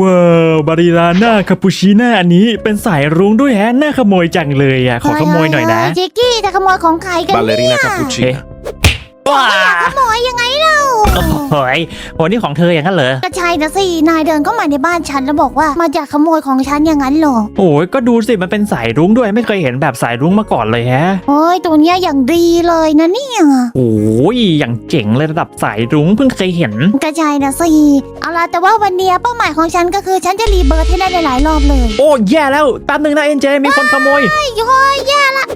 ว้าวบาริลาน่าคาปูชิน่าอันนี้เป็นสายรุ้งด้วยแฮะน่าขโมยจังเลยอะขอขโมยหน่อยนะ เจิกกี้จะขโมยของใครกันเนี่ย ballerina cappuccina. ว้าขโมยยังไงเล่าโอ้ยโหนี่ของเธออย่างนั้นเหรอ ก็ใช่นะสิ นายเดินเข้ามาในบ้านฉันแล้วบอกว่ามาจากขโมยของฉันอย่างนั้นเหรอ โอ้ยก็ดูสิมันเป็นสายรุ้งด้วยไม่เคยเห็นแบบสายรุ้งมาก่อนเลยแฮะ โอ้ยตัวเนี้ยอย่างดีเลยนะเนี่ยโอ้ยอย่างเจ๋งเลยระดับสายรุ้งเพิ่งเคยเห็น ก็ใช่นะสิ เอาล่ะแต่ว่าวันเนี้ยเป้าหมายของฉันก็คือฉันจะรีเบิร์ทให้ได้หลายๆรอบเลย โอ้แย่แล้วแป๊บนึงนะเอ็นเจมีคนขโมยไอ้โอ้ยแย่ละ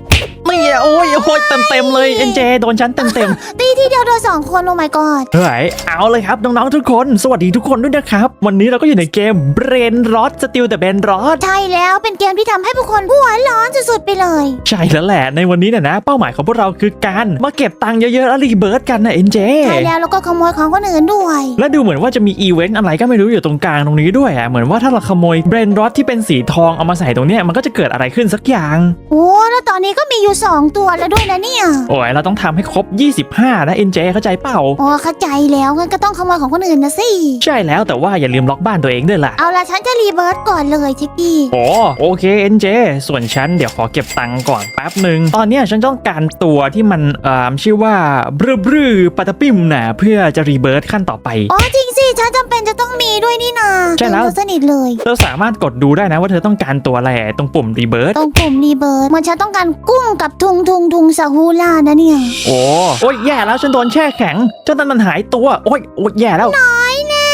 ไม่อะโอ้ยโอ้ยเต็มเต็มๆเลยเอ็นเจโดนฉันเต็มเต็มตีที่เดียวโดนสองคนโอ้ my god ๆเฮ้ยเอาเลยครับน้องๆทุกคน สวัสดีทุกคนด้วยนะครับ วันนี้เราก็อยู่ในเกม Brain Rot Still แต่ Brain Rot ใช่แล้วเป็นเกมที่ทำให้ผู้คนหัวร้อนสุดๆไปเลย ใช่แล้วแหละในวันนี้เนี่ยนะ เป้าหมายของพวกเราคือการมาเก็บตังค์เยอะๆแล้วรีเบิร์ตกันนะเอ็นเจใช่แล้วแล้วก็ขโมยของคนอื่นด้วย และดูเหมือนว่าจะมีอีเวนต์อะไรก็ไม่รู้อยู่ตรงกลางตรงนี้ด้วยอะเหมือนว่าถ้าเราขโมยเบรนรอทที่เป็นสีทองเอามาใส่ตรงเนี้ยมันก็จะเกิดอะไรขึ้นสักอย่างโอ้แล้วตอนนี้ก็มีอยู่สองตัวแล้วด้วยนะเนี่ย โอ้ยเราต้องทำให้ครบ 25 นะเอ็นเจเข้าใจเปล่าโอ้เข้าใจแล้วงั้นก็ต้องขโมยของคนอื่นนะสิ ใช่แล้วแต่ว่าอย่าลืมล็อกบ้านตัวเองด้วยล่ะ เอาละฉันจะรีเบิร์ตก่อนเลยชิกกี้ โอ้โอเคเอ็นเจส่วนฉันเดี๋ยวขอเก็บตังค์ก่อนแป๊บหนึ่งตอนเนี้ยฉันต้องการตัวที่มันเอ่อชื่อว่าบรืบรือปัตตปิมนะเพื่อจะรีเบิร์ตขั้นต่อไป อ๋อจริงสิ ฉันจำเป็นจะต้องมีด้วยนี่นาใช่แล้ว เธอสนิทเลยเราสามารถกดดูได้นะว่าเธอต้องการตัวอะไรตรงปุ่มรีเบิร์ต ตรงปุ่มรีเบิร์ตเหมันฉันต้องการกุ้งกับทุงทุงทุงซาฮูล่านะเนี่ยโอ้โอ้ยแย่แล้วฉันโดนแช่แข็งเจ้านั่นมันหายตัวโอ้ยโอ้ยแย่แล้วน้อยแน่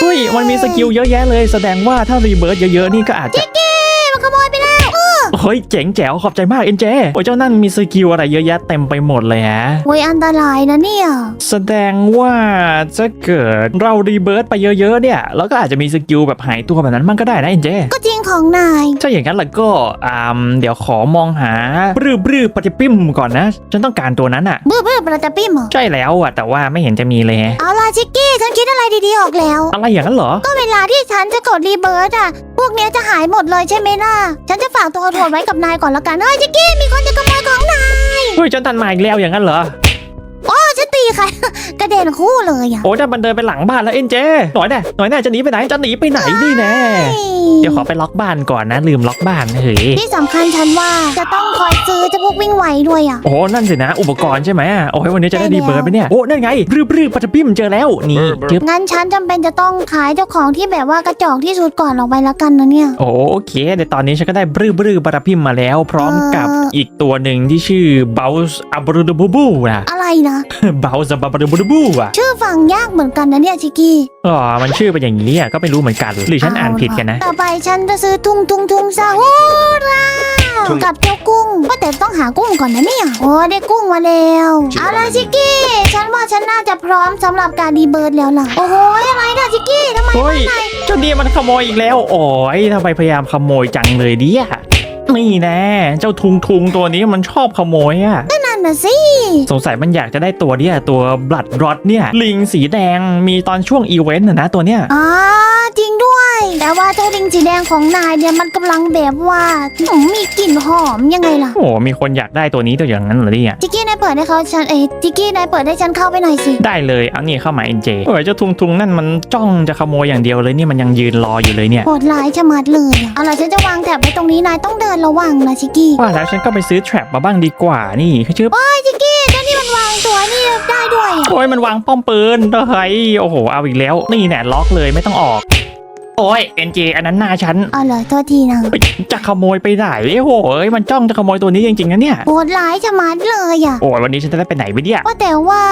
เฮ้ยมันมีสกิลเยอะแยะเลย แสดงว่าถ้ารีเบิร์ตเยอะๆนี่ก็อาจจะ เฮ้ยเจ๋งแจ๋วขอบใจมากเอ็นเจโอ้ยเจ้านั่นมีสกิลอะไรเยอะแยะเต็มไปหมดเลยฮะโอ้ยอันตรายนะเนี่ย แสดงว่าจะเกิดเรารีเบิร์ตไปเยอะๆเนี่ยแล้วก็อาจจะมีสกิลแบบหายตัวแบบนั้นมันก็ได้นะเอ็นเจก็จริงของนาย ถ้าอย่างนั้นแล้วก็อ่าเดี๋ยวขอมองหาบรื้อบรื้อปฏิปิมก่อนนะ ฉันต้องการตัวนั้นอะเบื่อเบื่อประจะปิ้มเหรอใช่แล้วอะแต่ว่าไม่เห็นจะมีเลยฮะเอาล่ะชิกกี้ฉันคิดอะไรดีๆออกแล้ว อะไรอย่างนั้นเหรอ ก็เวลาที่ฉันจะกดรีเบิร์ตอะพวกเนี้ยจะหายหมดเลยใช่ไหมล่ะฉันจะฝากตัวโทนไว้กับนายก่อนละกันเฮ้ยจิกกี้มีคนจะขโมยของนาย เฮ้ยจนทันมาอีกแล้วอย่างนั้นเหรอ อ้ฉันตีใคร กระเด็นคู่เลยอะโอ้ยแต่มันเดินไปหลังบ้านแล้วเอ็นเจ หน่อยแน่หน่อยแน่จะหนีไปไหน จะหนีไปไหนนี่แน่ เดี๋ยวขอไปล็อกบ้านก่อนนะ ลืมล็อกบ้านเฮ้ยที่สำคัญฉันว่าจะต้องคอยซื้อเจะพวกวิ่งไวด้วยอะ โอ้ นั่นสินะ อุปกรณ์ใช่ไหมอะโอ้ยวันนี้จะได้ใช่แล้วดีเบิร์ดไปเนี่ย โอ้นั่นไงรื้อบรื้อปัตตปิมเจอแล้วนี่เบอร์เบอร์จึ๊บงั้นฉันจำเป็นจะต้องขายเจ้าของที่แบบว่ากระจอกที่สุดก่อนออกไปละกันนะเนี่ย โอโอเคเดี๋ยวตอนนี้ฉันก็ได้บรื้อบรื้อปัตตปิมมาแล้ว พร้อมกับเอออีอีกตัวหนึ่งที่ชื่อเบลส์อับรูดบูบูนะอะไรนะเบลส์อับรูดบูบูอะชื่อฟังยากเหมือนกันนะเนี่ยชิกกี้อ๋อมันชื่อเป็นอย่างนี้อะก็ไม่รู้เหมือนกัน หรือฉันอ่านผิดกันนะ ต่อไปฉันจะซื้อทุงทุงทุงซาฮูราทุ่งกับเจ้ากุ้งว่าแต่ต้องหากุ้งก่อนนะเนี่ยโอ้ได้กุ้งมาแล้วจริงเอาล่ะชิกกี้ ฉันว่าฉันน่าจะพร้อมสำหรับการดีเบิร์ดแล้วล่ะโอ้โหอะไรนะชิกกี้ทำไมเฮ้ยเจ้าเดียมันขโมยอีกแล้วโอ้ยทำไมพยายามขโมยจังเลยเดียนี่แน่เจ้าทุงทุงตัวนี้มันชอบขโมยอะ นั่นน่ะสิสงสัยมันอยากจะได้ตัวเนี่ยตัวบลัดรอดเนี่ย ลิงสีแดงมีตอนช่วงอีเวนต์นะนะตัวเนี้ยอ่าจริงด้วย แต่ว่าเจ้าลิงสีแดงของนายเนี่ยมันกำลังแบบว่าหืมมีกลิ่นหอมยังไงล่ะ โอ้มีคนอยากได้ตัวนี้ตัวอย่างนั้นเหรอเนี่ยจิกกี้นายเปิดให้เขาฉันเอ้ยจิกกี้นายเปิดให้ฉันเข้าไปหน่อยสิ ได้เลยเอานี่เข้ามาเอ็นเจโอ้ยเจ้าทุงทุงนั่นมันจ้องจะขโมยอย่างเดียวเลยนี่มันยังยืนรออยู่เลยเนี่ย โหดร้ายชะมัดเลยอะเอาล่ะฉันจะวางแถบไว้ตรงนี้นายต้องเดินระวังนะชิกกี้ว่าแล้วฉันก็ไปซื้อแทร็ปมาบ้างดีกว่านี่คือชื่อโอ้ยจิกกี้เจ้านี่มันวางตัวนี่ได้ด้วยอะโอ้ยมันวางป้อมปืนเฮ้ยโอ้โหเอาอีกแล้ว นี่แน่ล็อกเลยไม่ต้องออก โอ้ยเอ็นเจอันนั้นหน้าฉันเอาเลยโทษทีนะเฮ้ยจะขโมยไปไหนโอ้โหเอ้ยมันจ้องจะขโมยตัวนี้จริงๆนะเนี่ยโหดร้ายชะมัดเลยอะโอ้ยวันนี้ฉันจะได้ไปไหนไปเนี่ยว่าแต่ว่า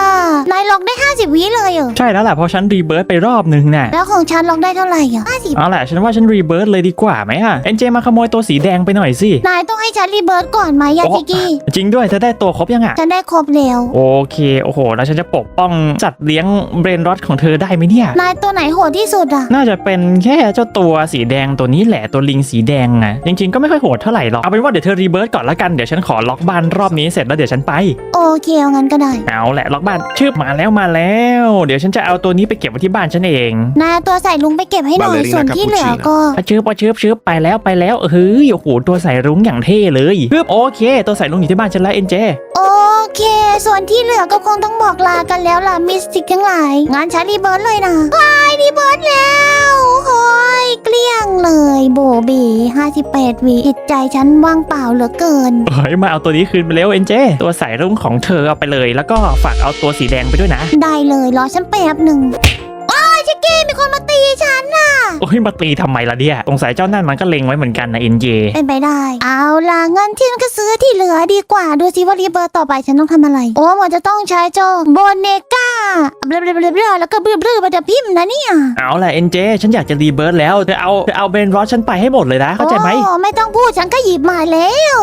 นายล็อกได้ 50 วิเลยเหรอใช่แล้วแหละเพราะฉันรีเบิร์ตไปรอบนึงน่ะแล้วของฉันล็อกได้เท่าไหร่อะ50เอาแหละฉันว่าฉันรีเบิร์ตเลยดีกว่าไหมอะเอ็นเจมาขโมยตัวสีแดงไปหน่อยสินายต้องให้ฉันรีเบิร์ตก่อนไหมอะโอ้จิกกี้จริงด้วยเธอได้ตัวครบยังอะฉันได้ครบแล้วโอเคโอ้โห แล้วฉันจะปกป้องจัดเลี้ยงเบรนรอดของเธอได้ไหมเนี่ยนายตัวไหนโหดที่สุดอะน่าจะเป็นแค่เจ้าตัวสีแดงตัวนี้แหละตัวลิงสีแดงอะจริงๆก็ไม่ค่อยโหดเท่าไหร่หรอกเอาเป็นว่าเดี๋ยวเธอรีเบิร์ตก่อนละกันเดี๋ยวฉันขอล็อกบ้านรอบนี้เสร็จแล้วเดี๋ยวฉันไปโอเคเอางั้นก็ได้เอาแหละล็อกบ้านชืบมาแล้วมาแล้ว เดี๋ยวฉันจะเอาตัวนี้ไปเก็บไว้ที่บ้านฉันเองนายเอาตัวใส่ลุงไปเก็บให้หน่อย Ballerina ส่วนที่เหลือก็อะชืบอะชืบชืบไปแล้วไปแล้วเฮ้ยโอ้โหตัวใส่รุ้งอย่างเท่เลยปึ๊บโอเค ตัวใส่รุ้งอยู่ที่บ้านฉันแล้วเอ็นเจ โอเค ส่วนที่เหลือก็คงต้องบอกลากันแล้วล่ะมิสติกทั้งหลาย งานฉันรีเบิร์ตเลยนะว้า 58วิจิตใจฉันว่างเปล่าเหลือเกิน เฮ้ยมาเอาตัวนี้คืนไปเร็วเอ็นเจ ตัวสายรุ้งของเธอเอาไปเลย แล้วก็ฝากเอาตัวสีแดงไปด้วยนะ ได้เลยรอฉันแป๊บหนึ่งว้ายชิกกี้มีคนมาตีฉันน่ะ โอ้ยมาตีทำไมล่ะเนี่ยสงสัยเจ้านั่นมันก็เล็งไว้เหมือนกันนะเอ็นเจเป็นไปได้ เอาล่ะเงินที่นั่นก็ซื้อที่เหลือดีกว่า ดูสิว่ารีเบิร์ตต่อไปฉันต้องทำอะไร โอ้มันจะต้องใช้เจ้าโบเนก้า เบลอๆๆๆแล้วก็บลื้อๆๆมันจะพิมพ์นะเนี่ยเอาล่ะเอ็นเจฉันอยากจะรีเบิร์ตแล้วเธอเอาเธอเอาเบนรอสฉันไปให้หมดเลยนะเข้าใจไหมโอ้ไม่ต้องพูดฉันก็หยิบมาแล้ว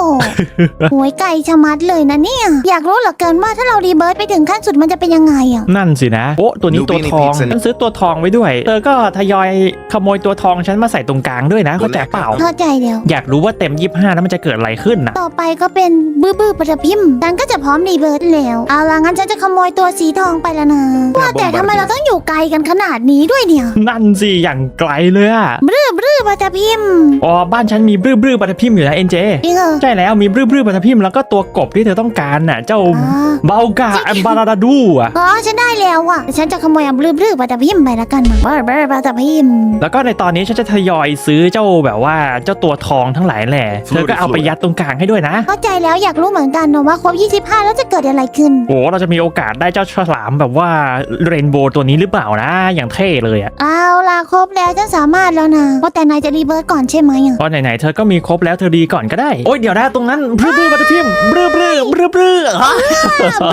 หวยไก่ชะมัดเลยนะเนี่ย อยากรู้เหลือเกินว่าถ้าเรารีเบิร์ตไปถึงขั้นสุดมันจะเป็นยังไงอะนั่นสินะโอ้ตัวนี้ตัวทอง Lupini pizza ฉันซื้อตัวทองไว้ด้วยเธอก็ทยอยขโมยตัวทองฉันมาใส่ตรงกลางด้วยนะเข้าใจเปล่าเข้าใจแล้วอยากรู้ว่าเต็ม25แล้วมันจะเกิดอะไรขึ้นนะต่อไปก็เป็นบื้อบื้อประพิมพ์ฉันก็จะพร้อมรีเบิร์ตแล้วเอาล่ะงั้นฉันจะขโมยตัวสีทองไปแล้วนะว่าแต่ทำไมเราต้องอยู่ไกลกันขนาดนี้ด้วยเนี่ยนั่นสิอย่างไกลเลยอะบื้อบื้อประพิมพ์อ๋อบ้านฉันมีบรื้อบรื้อปฐพิมพ์อยู่นะเอ็นเจจริงเหรอใช่แล้วมีบรื้อบรื้อปฐพิมพ์แล้วก็ตัวกบที่เธอต้องการน่ะ เจ้าอ๋อ เบากาแอมบาราดาดูอะอ๋อฉันได้แล้วอะแต่ฉันจะขโมยอันบื้อบื้อประพิมพ์ไปแล้วกันมาบื้อบื้อประพิมพ์แล้วก็ในตอนนี้ฉันจะทยอยซื้อเจ้าแบบว่าเจ้าตัวทองทั้งหลายแหละเธอก็เอาไปยัดตรงกลางให้ด้วยนะ เข้าใจแล้วอยากรู้เหมือนกันนะว่าครบ25 แล้วจะเกิดอะไรขึ้น โอ้เราจะมีโอกาสได้เจ้าฉลามแบบว่าเรนโบว์ตัวนี้หรือเปล่านะ อย่างเท่เลยอะเอาล่ะครบแล้วฉันสามารถแล้วนะว่าแต่นายจะรีเบิร์ตก่อนใช่ไหมอะเพราะไหนๆเธอก็มีครบแล้วเธอดีก่อนก็ได้ โอ้ยเดี๋ยวนะตรงนั้นบรื้อบรื้อปฐพิมพ์บรื้อบรื้อบรื้อบรื้อฮะ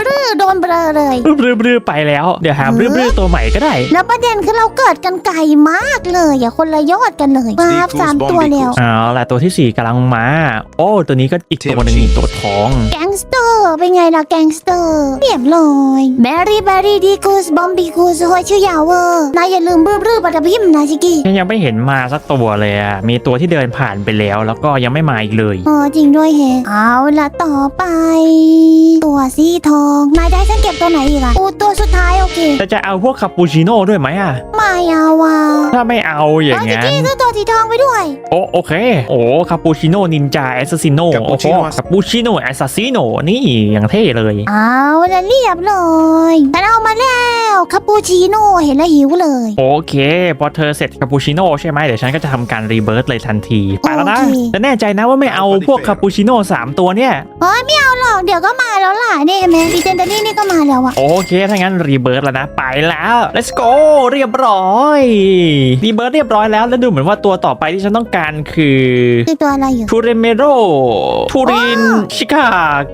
บื้อโดนเบลอเลยบรื้อบรื้อไปแล้ว เดี๋ยวหาบรื้อบรื้อตัวใหม่ก็ได้ แล้วประเด็นคือเราเกิดกันไกลมากเลยอย่าคนละยอดกันเลยมาบสามตัวแล้ว เอาล่ะตัวที่สี่กำลังมา โอ้ตัวนี้ก็อีกตัวหนึงนี่ตัวทอง แก๊งสเตอร์เป็นไงล่ะแก๊งสเตอร์เรียบร้อยแบรี่แบรี่ดีกูสบอมบีกูสโฮยชื่อยาวเวอร์นายอย่าลืมบื้อบื้อปัตตพิมพ์นะชิกกี้ฉันยังไม่เห็นมาสักตัวเลยอะมีตัวที่เดินผ่านไปแล้ว แล้วก็ยังไม่มาอีกเลยเออจริงด้วยเฮเอาละต่อไป ตัวสีทอง นายได้ฉันเก็บตัวไหนอีกอะอูตัวสุดท้ายโอ เคจะจะเอาพวกคาปูชิโน่ด้วยไหมอะ ไม่เอาว่ะถ้าไม่เอาอย่างเอาชิกงั้นกี้ซื้อตัวสีทองไปด้วย โอโอเค โอ้คาปูชิโน่นินจาแอสซัสซิโน่โอ้โห Cappuccino คาปูชิโน่แอสซัสซิโน่นี่อย่างเท่เลย เอาละเรียบร้อยฉันเอามาแล้วคาปูชิโน่เห็นแล้วหิวเลยโอเค พอเธอเสร็จคาปูชิโน่ใช่ไหมเดี๋ยวฉันก็จะทำการรีเบิร์ตเลยทันทีไปแล้วนะโอเคจะแน่ใจนะว่าไม่เอาพวกคาปูชิโน่สามตัวเนี่ย เฮ้ยไม่เอาหรอกเดี๋ยวก็มาแล้วล่ะนี่เห็นไหมดิเจนเดนี่นี่ก็มาแล้วอะโอเค ถ้างั้นรีเบิร์ตแล้วนะไปแล้ว let's go เรียบร้อยรีเบิร์ตเรียบร้อยแล้วแล้วดูเหมือนว่าตัวต่อไปที่ฉันต้องการคือคือตัวอะไรอยู่ทูเรเมโรทูรินชิก้า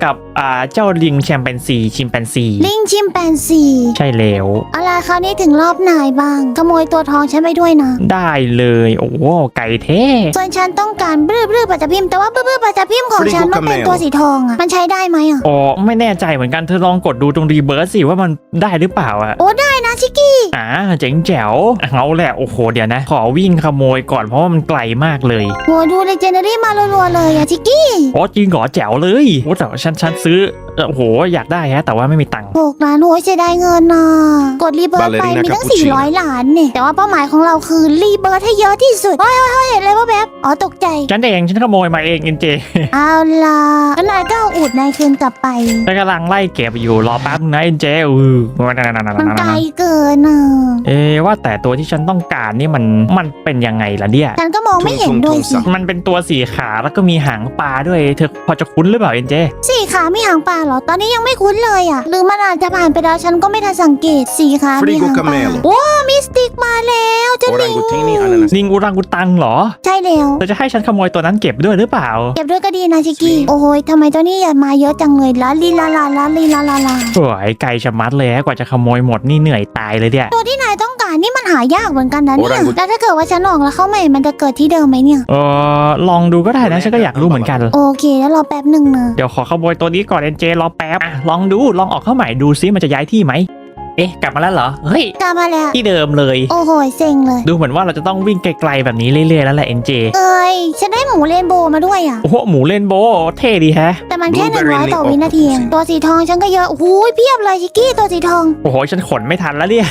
กับอ่าเจ้าลิงแชมเปญซีชิมแปนซีลิงชิมแปนซีใช่แล้วเอาล่ะคราวนี้ถึงรอบนายบ้างขโมยตัวทองฉันไปด้วยนะ ได้เลยโอ้โหไก่เท่ส่วนฉันต้องการบลื้อบลื้อปัจจพิมพ์แต่ว่าบลื้อบลื้อปัจจพิมพ์ของฉันมันเป็นตัวสีทองอะมันใช้ได้ไหมอะอ๋อไม่แน่ใจเหมือนกันเธอลองกดดูตรงรีเบิร์ตสิว่ามันได้หรือเปล่าอะโอ้ได้นะชิกกี้ อ่าเจ๋งแจ๋วเอาแหละโอ้โหเดี๋ยวนะ ขอวิ่งขโมยก่อนเพราะว่ามันไกลมากเลยโหดูเลเจนดารี่มารัวๆเลยอะชิกกี้ โอ้จริงเหรอแจ๋วเลยโอ้แต่ว่าฉันฉันซื้อ เออโอ้โหอยากได้ฮะ แต่ว่าไม่มีตังค์หกล้านโอ้ยเสียดายเงินนะกดรีเบิร์ตไป Ballerina มีตั้ง Cappuccino 400 ล้านเนี่ยแต่ว่าเป้าหมายของเราคือรีเบิร์ตให้เยอะที่สุดเฮ้ยเฮ้ยเฮ้ยเห็นอะไรวะแบบอ๋อตกใจ ฉันเองฉันขโมยมาเองเอ็นเจเอาล่ะแล้วนายก็เอาอูดนายคืนกลับไป ฉันกำลังไล่เก็บอยู่รอแป๊บนึงนะเอ็นเจอือมันไกลเกินอะเอ๊ะว่าแต่ตัวที่ฉันต้องการนี่มันมันเป็นยังไงล่ะเนี่ย ฉันก็มองไม่เห็นด้วยสิมันเป็นตัวสีขาแล้วก็มีหางปลาด้วยเธอพอจะคุ้นหรือเปล่าเอ็นเจ สี่ขามีหางปลาเหรอ ตอนนี้ยังไม่คุ้นเลยอะ หรือมันอาจจะผ่านไปแล้วฉันก็ไม่ทันสังเกตสี่ขามีหางปลา Frigo Camelo โอ้มิสติกมาแล้วเจ้าลิง Orangutini ananas. ลิงอุรังอุตังเหรอ ใช่แล้วเธอจะให้ฉันขโมยตัวนั้นเก็บด้วยหรือเปล่า เก็บด้วยก็ดีนะชิกกี้ โอ้ยทำไมเจ้านี่อย่ามาเยอะจังเลยลาลีลาลาลาลีลาลาลาโอ้ยไก่ชะมัดเลยฮะกว่าจะขโมยหมดนี่เหนื่อยตายเลยเนี่ยตัวที่นายต้อง การนี่มันหายากเหมือนกันนะเนี่ย Orangutan แล้วถ้าเกิดว่าฉันออกแล้วเข้าใหม่มันจะเกิดที่เดิมไหมเนี่ย เออลองดูก็ได้นะฉันก็อยากรู้เหมือนกัน โอเคแล้วรอแป๊บหนึ่งนะเดี๋ยวขอขโมยตัวนี้ก่อนเอ็นเจรอแป๊บอะลองดูลองออกเข้าใหม่ดูซิมันจะย้ายที่ไหม เอ๊ะกลับมาแล้วเหรอ เฮ้ย กลับมาแล้ว ที่เดิมเลย โอ้โหเซ็งเลย ดูเหมือนว่าเราจะต้องวิ่งไกลๆแบบนี้เรื่อยๆแล้วแหละเอ็นเจเอ้ยฉันได้หมูเรนโบว์มาด้วยอะ โอ้โหหมูเล่นโบว์เท่ดีแฮะ แต่มันแค่หนึ่ง Blueberry ร้อยต่อ Nick วินาทีเอง Octopus ตัวสีทองฉันก็เยอะโอ้โหเพียบเลยชิกกี้ตัวสีทองโอ้โหฉันขนไม่ทันแล้วเนี่ย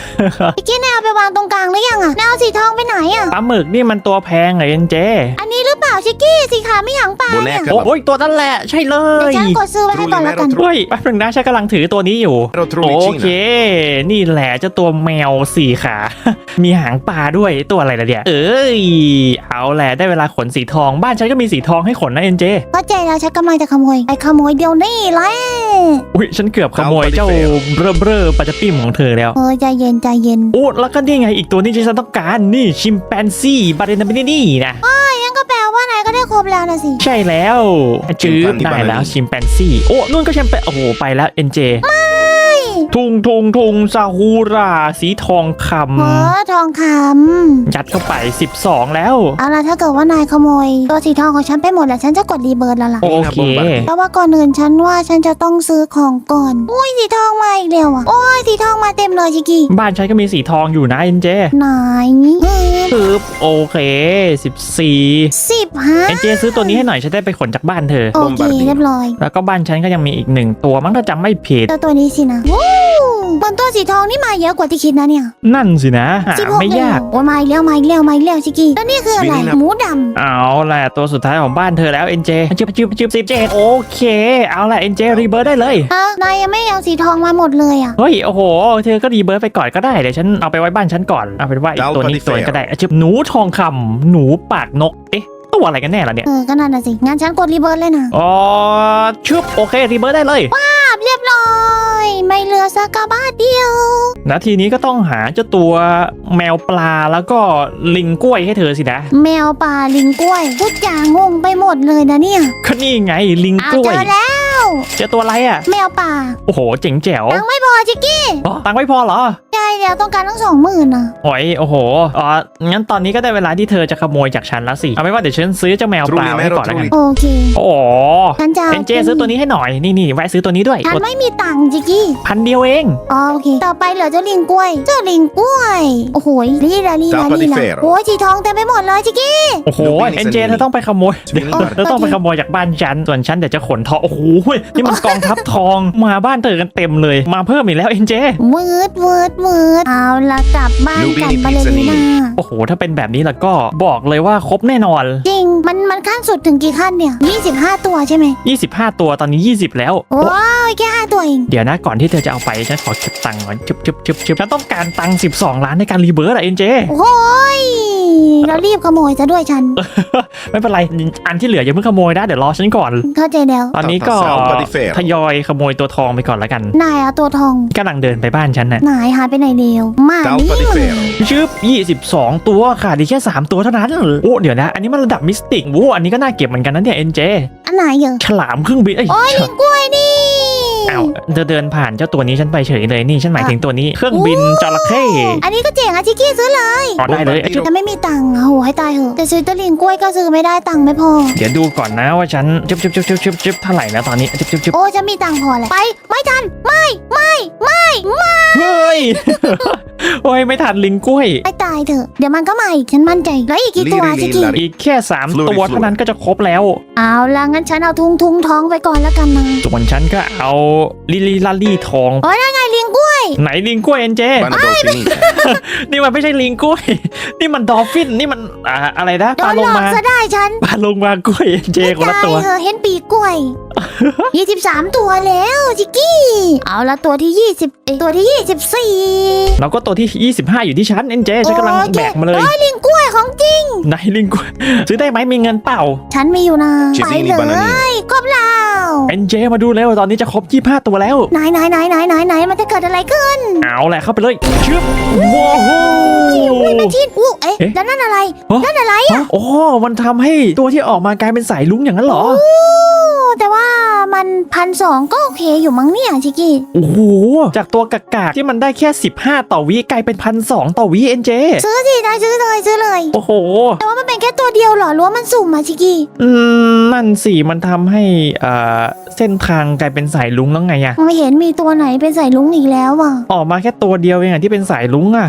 ชิกกี้นายเอาไปวางตรงกลางหรือยังอะนายเอาสีทองไปไหนอะปลาหมึกนี่มันตัวแพงเหรอเอ็นเจ อันนี้หรือเปล่า ชิกกี้สีขาวไม่หางปลาเนี่ย Boneca โอ้โอ้ยตัวนั่นแหละใช่เลเดี๋ยวย ฉันกดซื้อไว้ให้ก่อนแล้วกัน เฮ้ยแป๊บนึงนะฉันกำลังถือตัวนี้อยู่ Ero โอ Trulicina. เค นี่แหละเจ้าตัวแมวสี่ขา มีหางปลาด้วยตัวอะไรล่ะเนี่ย เอ้ย เอาแหละได้เวลาขนสีทองบ้านฉันก็มีสีทองให้ขนนะเอ็นเจเข้าใจแล้วฉันกำลังจะขโมย ไปขโมยเดี๋ยวนี้แหละอุ้ยฉันเกือบขโมยเจ้าเบ้อเบ้อปาจาปิ้มของเธอแล้ว เออใจเย็นใจเย็นโอ้แล้วก็นี่ไงอีกตัวนี้ที่ฉันต้องการนี่ชิมแปนซี่บาเรนนาบินี่นะงั้น ก็แปลว่านายก็ได้ครบแล้วนะสิ ใช่แล้วจืบได้แล้วชิมแปนซี่ โอ้นู่นก็แชมเปญโอ้โห ไปแล้วเอ็นเจ ทุงทุงทุงซาฮูราสีทองคเออทองคำยัดเข้าไป 12 แล้วำเอาล่ะถ้าเกิดว่านายขโมย ตัวสีทองของฉันไปหมดแล้วฉันจะกดรีเบิร์ดแล้วล่ะโอเคเพราะว่าก่อนอื่นฉันว่าฉันจะต้องซื้อของก่อนอุ้ยสีทองมาอีกแล้วอะโอ้ยสีทองมาเต็มเลยชิกกี้บ้านฉันก็มีสีทองอยู่นะเอ็นเจไหนปึ๊บโอเค 14 สิบฮะเอ็นเจซื้อตัวนี้ให้หน่อยฉันได้ไปขนจากบ้านเธอ โอเคเรียบร้อยแล้วก็บ้านฉันก็ยังมีอีกหนึ่งตัวมั้งถ้าจำไม่ผิดตัวตัวนี้สินะวู้ บนตัวสีทองนี่มาเยอะกว่าที่คิดนะเนี่ยนั่นสินะหาสิบหกไม่เลยยาก โอ้ยมาอีกแล้วมาอีกแล้วมาอีกแล้วชิกกี้แล้วนี่คืออะไร Sweetie หมูดเอาแหละตัวสุดท้ายของบ้านเธอแล้วเอ็นเจจิบจิบจิบสิบเจ็ดโอเค เอาแหละเอ็นเจรีเบิร์ดได้เลยำฮะนายยังไม่เอาสีทองมาหมดเลยอะ เฮ้ย โอ้โห เธอก็รีเบิร์ดไปก่อนก็ได้ เดี๋ยวฉันเอาไปไว้บ้านฉันก่อน เอาเป็นว่าอีกตัวนี้อีกตัวนึงก็ได้อะจิบหนูทองคำหนูปากนก เอ๊ะ ตัวอะไรกันแน่ล่ะเนี่ยเออก็นั่นน่ะสิงั้นฉันกดรีเบิร์ดเลยนะอ๋อชุบโอเครีเบิร์ดได้เลยภาพเรียบร้อย ไม่เหลือสักกะบาทเดียวนาทีนี้ก็ต้องหาเจ้าตัวแมวปลาแล้วก็ลิงกล้วยให้เธอสินะแมวป่าลิงกล้วยพูดอย่างงงไปหมดเลยนะเนี่ยก็นี่ไงลิงเอากล้วยเจอแล้ว เจอตัวอะไรอะแมวป่าโอ้โหเจ๋งแจ๋วตังค์ไม่พอจิกกี้อ๋อตังค์ไม่พอเหรอ ใช่แล้วต้องการทั้งสองหมื่นนะโอ้ยโอ้โหอ๋องั้นตอนนี้ก็ได้เวลาที่เธอจะขโมยจากฉันแล้วสิเอาเป็นว่าเดี๋ยวฉันซื้อเจ้าแมวปลาไว้ให้ก่อนแล้วกันโอเคโอ้โหฉันจะเอ็นเจซื้อตัวนี้ให้หน่อยนี่นี่แวะซื้อตัวนี้ด้วยฉันไม่มีตังค์จิกกี้พันเดียวเองอ๋อโอเคต่อไปเหลือเจ้าลิงกล้วย เจ้าลิงกล้วยโอ้โหลีลาลีลา Tappa ลี di ลา ferro โอ้ยสีทองเต็มไปหมดเลยจิกกี้โอ้โหดูบินเอ็นเจสันนิเธอต้องไปขโมยสวิงเดี๋ยวก่อนเธอต้องไปขโมยจากบ้านฉันส่วนฉันเดี๋ยวจะขนทองโอ้โหนี่มันกองทัพทองมาบ้านเธอกันเต็มเลย มาเพิ่มอีกแล้วเอ็นเจวืดวืดวืดเอาละกลับบ้านกัน Lubini บาเลรีนาโอ้โห ถ้าเป็นแบบนี้แล้วก็บอกเลยว่าครบแน่นอน จริง มันมันขั้นสุดถึงกี่ขั้นเนี่ย 25 ตัวใช่ไหม25 ตัวตอนนี้ 20 แล้วว้าวแค่5ตัวเอง เดี๋ยวนะก่อนที่เธอจะเอาไปฉันขอเก็บตังค์ก่อนชึบชึบชึบชึบฉันต้องการตังค์12 ล้านในการรีเบิร์ดอะเอ็นเจ โอ้ยแล้วรีบขโมยซะด้วยฉัน ไม่เป็นไร อันที่เหลืออย่าเพิ่งขโมยนะ เดี๋ยวรอฉันก่อน เข้าใจแล้ว ตอนนี้ก็ Salva di ferro ทยอยขโมยตัวทองไปก่อนแล้วกัน นายเอาตัวทองกำลังเดินไปบ้านฉันน่ะ นายหายไปไหนเดียว มานี่ Talpa di มา ferro. ชึบ22 ตัวขาดอีกแค่ 3 ตัวเท่านั้น โอ้ เดี๋ยวนะ อันนี้มันระดับมิสติกโอ้อันนี้ก็น่าเก็บเหมือนกันนะเนี่ยเอ็นเจ อันไหนเหรอฉลามเครื่องบิน เอ้ยโอ้ยลิงกล้วยนี่ อ้าวเธอเดินผ่านเจ้าตัวนี้ฉันไปเฉยเลยนี่ฉันหมายถึงตัวนี้เครื่องบินจระเข้อันนี้ก็เจ๋งอะชิคกี้ซื้อเลยอ๋อได้เลยชึบแต่ไม่มีตังค์อะโหให้ตายเหอะแต่ซื้อตัวลิงกล้วยก็ซื้อไม่ได้ตังค์ไม่พอ เดี๋ยวดูก่อนนะว่าฉันชึบชึบชึบชึบชึบชึบเท่าไหร่นะตอนนี้ชึบชึบชึบโอ้จะมีตังค์พอแหละไป ไม่ทันไม่ไม่ไม่ไม่เฮ้ยโอ้ยไม่ทันลิงกล้วยไปตายเถอะเดี๋ยวมันก็มาอีกฉันมั่นใจแล้วอีกกี่ตัวลีลีชิคกี้ลาอีกแค่3 Flurry ตัวเท่านั้นก็จะครบแล้ว เอาละงั้นฉันเอาทุงทุงท้องไปก่อนแล้วกันนะส่วนฉันก็เอาลิลิลาลี่ทองโอ้ยนั่นไงลิงกล้วย ไหนลิงกล้วยเอ็นเจ Vanno Dolfinica. นี่มันไม่ใช่ลิงกล้วย นี่มันดอลฟิน นี่มันอ่าอะไรนะโดปลานลหลงอกมาซะได้ฉันปลาลงมากล้วยเอ็นเจคนละตายตัวเหอะเห็นปีกกล้วย23ตัวแล้วจิกกี้ เอาละตัวที่20เอ้ยตัวที่24แล้วก็ตัวที่ 25 อยู่ที่ฉันเอ็นเจฉันกำลังโอคแบกมาเลยโอ้ยลิงกล้วยของจริงไหนลิงกล้วยซื้อได้ไหมมีเงินเปล่า ฉันมีอยู่นะ Cesini ไปเล bananini ยครบแล้วเอ็นเจมาดูเร็วตอนนี้จะครบ 25 ตัวแล้วไหนไหนไหนไหนไหนไหนมันจะเกิดอะไรขึ้น เอาแหละเข้าไปเลยชึบว้าวอุ้ยแมชชีนอู้เอ๊ะเอ๊ะแล้วนั่นอะไรฮะนั่นอะไรฮะโอ้มันทำให้ตัวที่ออกมากลายเป็นสายลุ้งอย่างนั้นเหรอโอ้แต่ว่ามันพันสองก็โอเคอยู่มั้งเนี่ยชิกกี้ โอ้โห จากตัวกากๆที่มันได้แค่ 15 ต่อวิกลายเป็นพันสต่อวิเอ็นเจ ซื้อสินายซื้อเลยซื้อเลย โอ้โห แต่ว่ามันเป็นแค่ตัวเดียวเหรอหรือว่ามันสุ่มมาชิกกี้อืม นั่นสิ มันทำให้เอ่อเส้นทางกลายเป็นสายลุงแล้วไงอะไม่เห็นมีตัวไหนเป็นใส่ลุงอีกแล้วอะ ออกมาแค่ตัวเดียวเองอะที่เป็นสายลุงอะอะ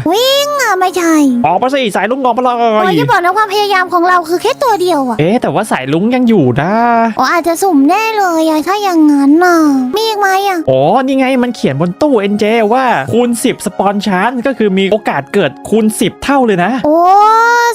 ไม่ไม่ใช่ออกมาสิสายลุงออกมาเลโอ้ยยอย่าบอกนะความพยายามของเราคือแค่ตัวเดียวอะเอ๊ะแต่ว่าสายลุงยังอยู่นะอ๋ออาจจะสุ่มแน่เลยอะถ้าอย่างนั้นน่ะมีอีกไหมอะอ๋อนี่ไงมันเขียนบนตู้ NJ ว่าคูณ 10 สปอนชานก็คือมีโอกาสเกิดคูณ 10 เท่าเลยนะโอ้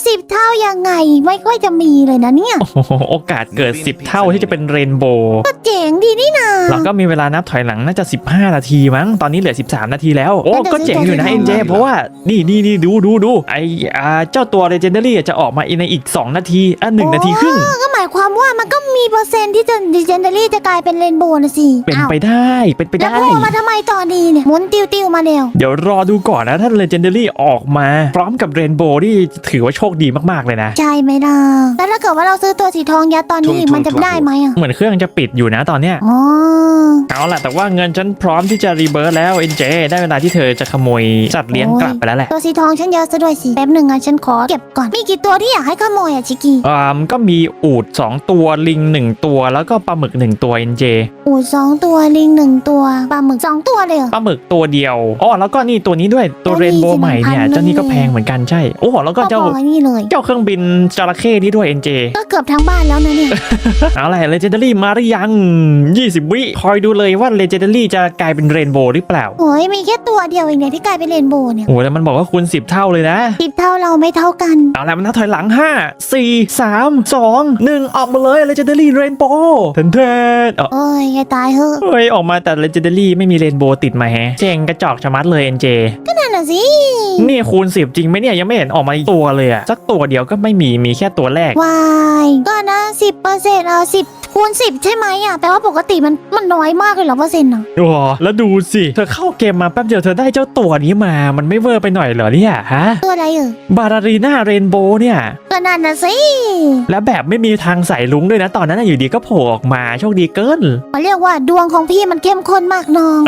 สิบเท่ายังไงไม่ค่อยจะมีเลยนะเนี่ยโอ้โหโอกาสเกิด 10 เท่าที่จะเป็นเรนโบว์ก็เจ๋งดีนี่นาแล้วก็มีเวลานับถอยหลังน่าจะ 15 นาทีมั้งตอนนี้เหลือ 13 นาทีแล้วโอ้ก็เจ๋งอยู่นะ NJ เพราะว่านี่นี่นี่ดูดูดูไออ่าเจ้าตัวเลเจนเดอรี่จะออกมาในอีก 2 นาทีอะหนาทีครึ่งก็ ความว่ามันก็มีเปอร์เซ็นต์ที่จะดิเจนเดอรี่จะกลายเป็นเรนโบว์นะสิเป็นอ้าวไปได้เป็นไปแล้วได้ โผล่มาทำไมตอนนี้เนี่ยหมุนติวติวๆมาเร็ว เดี๋ยวรอดูก่อนนะถ้า Legendary ออกมา พร้อมกับเรนโบว์นี่ถือว่าโชคดีมากๆเลยนะ ใช่ไหมล่ะแล้วถ้าเกิดว่าเราซื้อตัวสีทองยัดตอนนี้อีกทุ่มๆ มันจะได้ไหมอะเหมือนเครื่องจะปิดอยู่นะตอนเนี้ย อ๋อเอาล่ะ แต่ว่าเงินฉันพร้อมที่จะรีเบิร์ตแล้ว NJ ได้เวลาที่เธอจะขโมยสัตว์เลี้ยงกลับไปแล้วแหละตัวสีทองฉันเยอะซะด้วยสิแป๊บหนึ่งอะฉันขอเก็บก่อนมีกี่ตัวที่อยากให้ขโมยอะชิกี้ อ่ามก็มีอูด2 ตัวลิง 1 ตัว แล้วก็ปลาหมึก 1 ตัว NJ อูดสองตัวลิงหนึ่งตัวปลาหมึกสองตัวเลยเหรอ ปลาหมึกตัวเดียวอ๋อแล้วก็นี่ตัวนี้ด้วยตัวตัวนี้เรนโบสิว์ใหม่เนี่ย1,000เจ้านี่ก็แพงเหมือนกันใช่โอ้แล้วก็เจ้าพอๆนี่เลย เจ้าเครื่องบินจระเข้นี่ด้วย NJ ก็เกือบทั้งบ้านแล้วนะเนี่ย เอาล่ะ Legendary มาหรือยัง 20 วิ คอยดูเลยว่า Legendary จะกลายเป็นเรนโบว์หรือเปล่า โอ้ยมีแค่ตัวเดียวเองเนี่ยที่กลายเป็นเรนโบว์เนี่ยโอ้แล้วมันบอกว่าคูณ10 เท่าเลยนะ สิบเท่าเราไม่เท่ากัน เอาล่ะมันนับถอยหลัง 5 4 3 2 1 ออกมาเลย Legendary Rainbow เทนเทนเอ้าโอ้ยอย่าตายเหอะเฮ้ยออกมาแต่ Legendary ไม่มีเรนโบว์ติดมาแฮะเจ๋งกระจอกชะมัดเลย NJ นั่นน่ะสิ นี่คูณ10จริงไหมเนี่ยยังไม่เห็นออกมาอีกตัวเลยอะสักตัวเดียวก็ไม่มีมีแค่ตัวแรกวายก็นะสิบเปอร์เซ็นต์เออสิบคูณสิบใช่ไหมอะแปลว่าปกติมันมันน้อยมากเลยเหรอเปอร์เซ็นต์อะโอ้โหแล้วดูสิ เธอเข้าเกมมาแป๊บเดียวเธอได้เจ้าตัวนี้มา มันไม่เวอร์ไปหน่อยเหรอเนี่ยฮะ ตัวอะไรเอ่ยบารารีนาเรนโบว์เนี่ย ก็นั่นน่ะสิแล้วแบบไม่มีทางใส่ลุงด้วยนะ ตอนนั้นนะอยู่ดีก็โผล่ออกมาโชคดีเกิน เขาเรียกว่าดวงของพี่มันเข้มข้นมากน้อง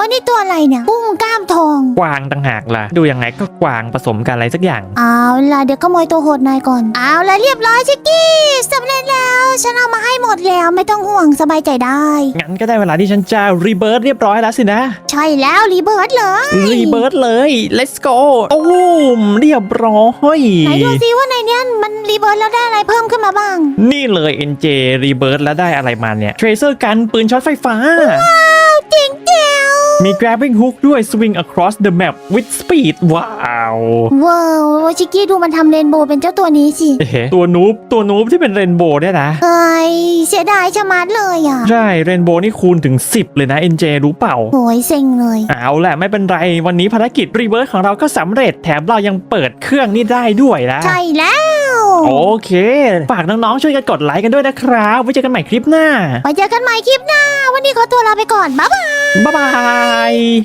วันนี้ตัวอะไรเนี่ยกุ้งกล้ามทอง กวางต่างหากล่ะ ดูยังไงก็กวางผสมกันอะไรสักอย่าง เอาล่ะเดี๋ยวขโมยตัวโหดนายก่อน เอาล่ะเรียบร้อยชิกกี้สำเร็จแล้ว ฉันเอามาให้หมดแล้วไม่ต้องห่วงสบายใจได้ งั้นก็ได้เวลาที่ฉันจะรีเบิร์ตเรียบร้อยแล้วสินะ ใช่แล้วรีเบิร์ดเลย รีเบิร์ตเลย let's go โอ้มเรียบร้อยไหนดูซิว่าในเนี้ยมันรีเบิร์ดแล้วได้อะไรเพิ่มขึ้นมาบ้าง นี่เลย NJ รีเบิร์ตแล้วได้อะไรมาเนี่ย Tracer กันปืนช็อตไฟฟ้า จริงเจ๋วมี grabbing hook ด้วย swing across the map with speed ว้าวว้าวชิกกี้ดูมันทำเรนโบว์เป็นเจ้าตัวนี้สิ เอ๊ะตัวนูบตัวนูบที่เป็นเรนโบว์เนี่ยนะเฮ้ย เสียดายชะมัดเลยอะใช่เรนโบว์นี่คูณถึง 10 เลยนะ NJ รู้เปล่าโหยเซ็งเลย เอาแหละไม่เป็นไร วันนี้ภารกิจรีเบิร์ของเราก็สำเร็จแถมเรายังเปิดเครื่องนี่ได้ด้วยนะ ใช่แล้ว โอเค ฝากน้องๆช่วยกันกดไลค์กันด้วยนะครับไว้เจอกันใหม่คลิปหน้าไว้เจอกันใหม่คลิปหน้า วันนี้ขอตัวลาไปก่อน บ๊ายบาย บ๊ายบาย